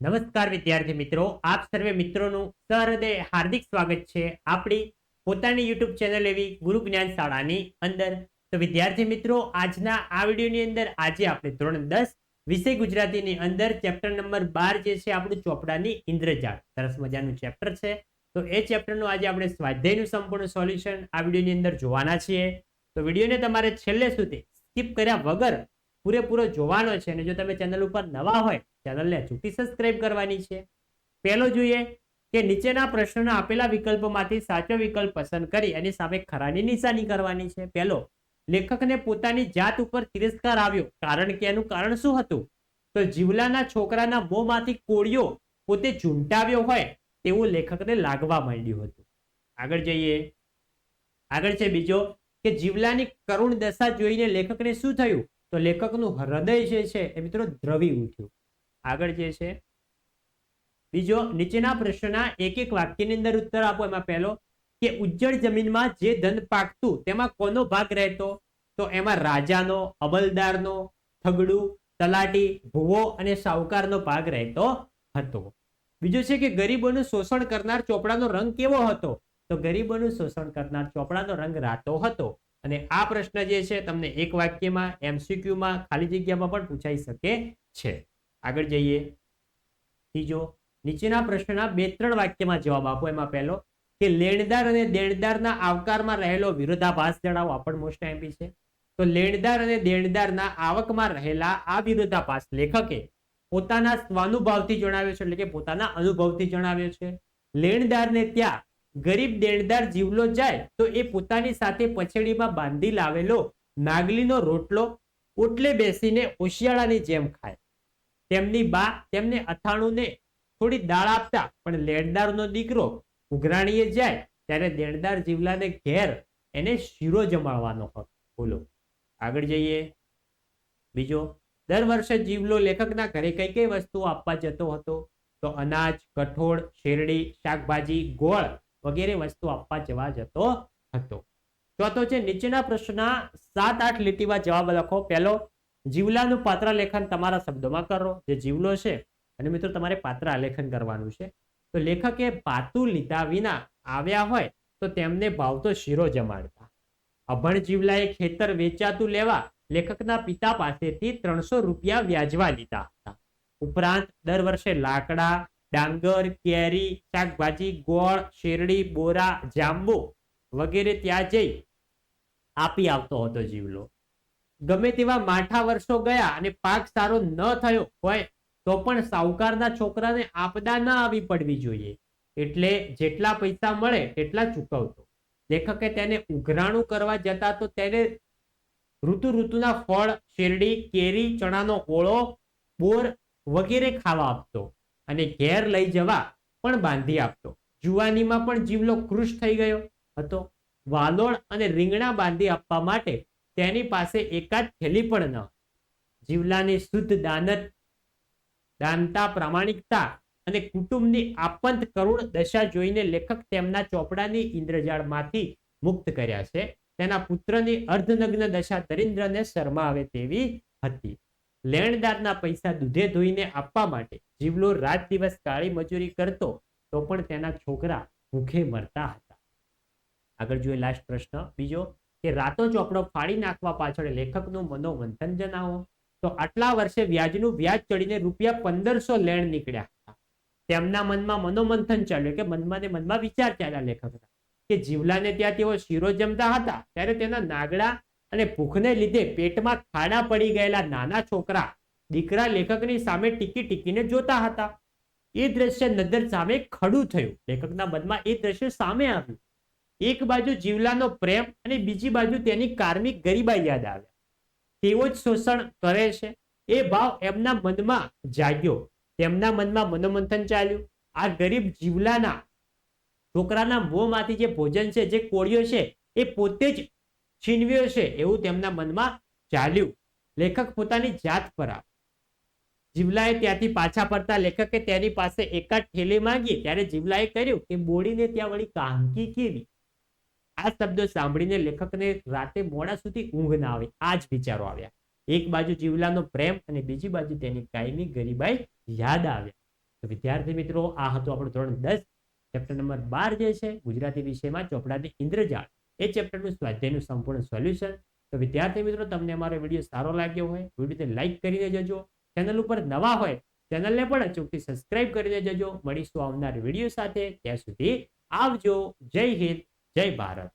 નમસ્કાર વિદ્યાર્થી મિત્રો, આપ સર્વે મિત્રોનું સહૃદય હાર્દિક સ્વાગત છે. આપણી પોતાની યુટ્યુબ ચેનલ એવી ગુરુ જ્ઞાન શાળાની અંદર. તો વિદ્યાર્થી મિત્રો, આજના આ વિડીયોની અંદર આજે આપણે ધોરણ દસ વિષય ગુજરાતીની અંદર ચેપ્ટર નંબર બાર જે છે આપણું ચોપડાની ઇન્દ્રજાળ. સરસ મજાનું ચેપ્ટર છે. તો એ ચેપ્ટરનું આજે આપણે સ્વાધ્યાયનું સંપૂર્ણ સોલ્યુશન આ વિડીયોની અંદર જોવાના છીએ. તો વિડીયોને તમારે છેલ્લે સુધી સ્કીપ કર્યા વગર પૂરેપૂરો જોવાનો છે અને જો તમે ચેનલ ઉપર નવા હોય ચેનલને અચૂકથી સબસ્ક્રાઇબ કરવાની છે. પહેલો જોઈએ કે નીચેના પ્રશ્નોના આપેલા વિકલ્પોમાંથી સાચો વિકલ્પ પસંદ કરી અને સામે ખરાની નિશાની કરવાની છે. પહેલો, લેખકને પોતાની જાત ઉપર તિરસ્કાર આવ્યો, કારણ કે એનું કારણ શું હતું? તો જીવલાના છોકરાના મોંમાંથી કોળિયો પોતે ઝૂંટાવ્યો હોય તેવું લેખકને લાગવા માંડ્યું હતું. આગળ જઈએ. આગળ છે બીજો કે જીવલાની કરુણ દશા જોઈને લેખકને શું થયું? તો લેખકનું હૃદય જે છે એ મિત્રો દ્રવી ઉઠ્યું આગળ જે છે, બીજો નીચેના પ્રશ્નના એક એક વાક્યની અંદર ઉત્તર આપો. એમાં પહેલો, કે ઉજ્જળ જમીનમાં જે ધન પાકતું તેમાં કોનો ભાગ રહેતો? તો એમાં રાજાનો અમલદારનો થગડું, તલાટી, ભુવો અને સાહુકારનો ભાગ રહેતો હતો. બીજો છે કે ગરીબોનું શોષણ કરનાર ચોપડાનો રંગ કેવો હતો? તો ગરીબોનું શોષણ કરનાર ચોપડાનો રંગ રાતો હતો. અને આ પ્રશ્ન જે છે તમને એક વાક્યમાં એમસીક્યુમાં ખાલી જગ્યામાં પણ પૂછાઈ શકે છે. આગળ જઈએ. ત્રીજો નીચેના પ્રશ્નના બે ત્રણ વાક્યમાં જવાબ આપો એમાં પહેલો, કે લેણદાર અને દેણદારના આવકારમાં રહેલો વિરોધાભાસ જણાવો. આ પણ મોસ્ટ એમપી છે. તો લેણદાર અને દેણદારના આવકમાં રહેલા આ વિરોધાભાસ લેખકે પોતાના સ્વાનુભાવથી જણાવ્યો છે, એટલે કે પોતાના અનુભવથી જણાવ્યો છે. લેણદારને ત્યાં ગરીબ દેણદાર જીવલો જાય તો એ પોતાની સાથે પછેડીમાં બાંધી લાવેલો નાગલીનો રોટલો ઓટલે બેસીને ઓશિયાળાની જેમ ખાય. તેમની બા તેમને અથાણુંને થોડી દાળ આપતા, પણ લેણદારનો દીકરો ઉઘરાણીએ જાય ત્યારે દેણદાર જીવલાને ઘેર એને શીરો જમાડવાનો હતો. બોલો, આગળ જઈએ. બીજો, દર વર્ષે જીવલો લેખકના ઘરે કઈ કઈ વસ્તુઓ આપવા જતો હતો? તો અનાજ, કઠોળ, શેરડી, શાકભાજી, ગોળ વગેરે વસ્તુ આપવા જવા જતો હતો. ચોથો છે નીચેના પ્રશ્નના સાત આઠ લીટીમાં જવાબ લખો. પહેલો, જીવલાનું પાત્ર લેખન તમારા શબ્દોમાં કરો, જે જીવલો છે. અને મિત્રો, તમારે પાત્ર આલેખન કરવાનું છે. તો લેખકે ભાતું લીધા વિના આવ્યા હોય તો તેમને ભાવતો શીરો જમાડતા. અભણ જીવલાએ ખેતર વેચાતું લેવા લેખકના પિતા પાસેથી ત્રણસો રૂપિયા વ્યાજવા લીધા હતા. ઉપરાંત, દર વર્ષે લાકડા ડાંગર, કેરી, શાકભાજી, ગોળ, શેરડી, બોરા, જાંબુ વગેરે ત્યાં જઈ આપી આવતો હતો જીવલો. ગમે તેવા માઠા વર્ષો ગયા અને પાક સારો ન થયો હોય તો પણ સાહુકારના છોકરાને આપદા ન આવી પડવી જોઈએ. એટલે જેટલા પૈસા મળે તેટલા ચૂકવતો. લેખકે તેને ઉઘરાણું કરવા જતા તો તેને ઋતુ ઋતુના ફળ, શેરડી, કેરી, ચણાનો ઓળો, બોર વગેરે ખાવા આપતો. અને ઘેર લઈ જવા પણ બાંધી આપતો. જુવાનીમાં પણ જીવલો કૃષ થઈ ગયો હતો. વાલોળ અને રીંગણા બાંધી આપવા માટે તેની પાસે એકાદ થેલી પણ ન જીવલાની શુદ્ધ દાનત, દાનતા, પ્રામાણિકતા અને કુટુંબની આપંત કરુણ દશા જોઈને લેખક તેમના ચોપડાની ઇન્દ્રજાળમાંથી મુક્ત કર્યા છે. તેના પુત્રની અર્ધનગ્ન દશા દરિન્દ્રને શરમાવે તેવી હતી. લેણદારના પૈસા દૂધે ધોઈને આપવા માટે જીવલો રાત દિવસ કાળી મજૂરી કરતો, તો પણ તેના છોકરા ભૂખે મરતા હતા. આગળ જોઈએ લાસ્ટ પ્રશ્ન. બીજો, કે રાતો ચોપડો ફાડી નાખવા પાછળ લેખકનું મનોમંથન જણાવો. તો આટલા વર્ષે વ્યાજનું વ્યાજ ચડીને રૂપિયા પંદરસો લેણ નીકળ્યા હતા. તેમના મનમાં મનોમંથન ચાલ્યું કે મનમાં ને મનમાં વિચાર ચાલ્યા લેખકના. કે જીવલાને ત્યાં તેઓ શીરો જમતા હતા, ત્યારે તેના નાગડા અને ભૂખને લીધે પેટમાં ખાડા પડી ગયેલા નાના છોકરા દીકરા લેખકની સામે ટીકી ટીકીને જોતા હતા. એ દ્રશ્ય નજર સામે ખડું થયું. લેખકના મનમાં એ દ્રશ્ય સામે આવ્યું. એક બાજુ જીવલાનો પ્રેમ અને બીજી બાજુ તેની કાર્મિક ગરીબાઈ યાદ આવ્યા. તેઓ જ શોષણ કરે છે. એ ભાવ એમના મનમાં જાગ્યો. તેમના મનમાં મનોમંથન ચાલ્યું. આ ગરીબ જીવલાના છોકરાના મોંમાંથી જે ભોજન છે, જે કોળિયો છે, એ પોતે જ છીનવ્યો છે એવું તેમના મનમાં ચાલ્યું. લેખક પોતાની જાત પર આવ. જીવલાએ ત્યાંથી પાછા ફરતા લેખકે તેની પાસે એકાદ ઠેલી માંગી. ત્યારે જીવલાએ કર્યું કે બોડીને ત્યાં વળી કાંકી કેવી? આ શબ્દો સાંભળીને લેખકને રાતે મોડા સુધી ઊંઘ ના આવે. આ જ વિચારો આવ્યા. એક બાજુ જીવલાનો પ્રેમ અને બીજી બાજુ તેની કાયમી ગરીબાઈ યાદ આવ્યા. તો વિદ્યાર્થી મિત્રો, આ હતું આપણું ધોરણ દસ. ચેપ્ટર નંબર બાર જે છે, ગુજરાતી વિષયમાં ચોપડાની ઇન્દ્રજાળ. એ ચેપ્ટરનું સ્વાધ્યાયનું સંપૂર્ણ સોલ્યુશન તો વિદ્યાર્થી મિત્રો, તમને અમારો વીડિયો સારો લાગ્યો હોય વિડીયોને લાઈક કરીને જજો ચેનલ ઉપર નવા હોય ચેનલને પણ અચૂકથી સબસ્ક્રાઇબ કરીને જજો મળીશું આવનાર વીડિયો સાથે. ત્યાં સુધી આવજો. જય હિન્દ, જય ભારત.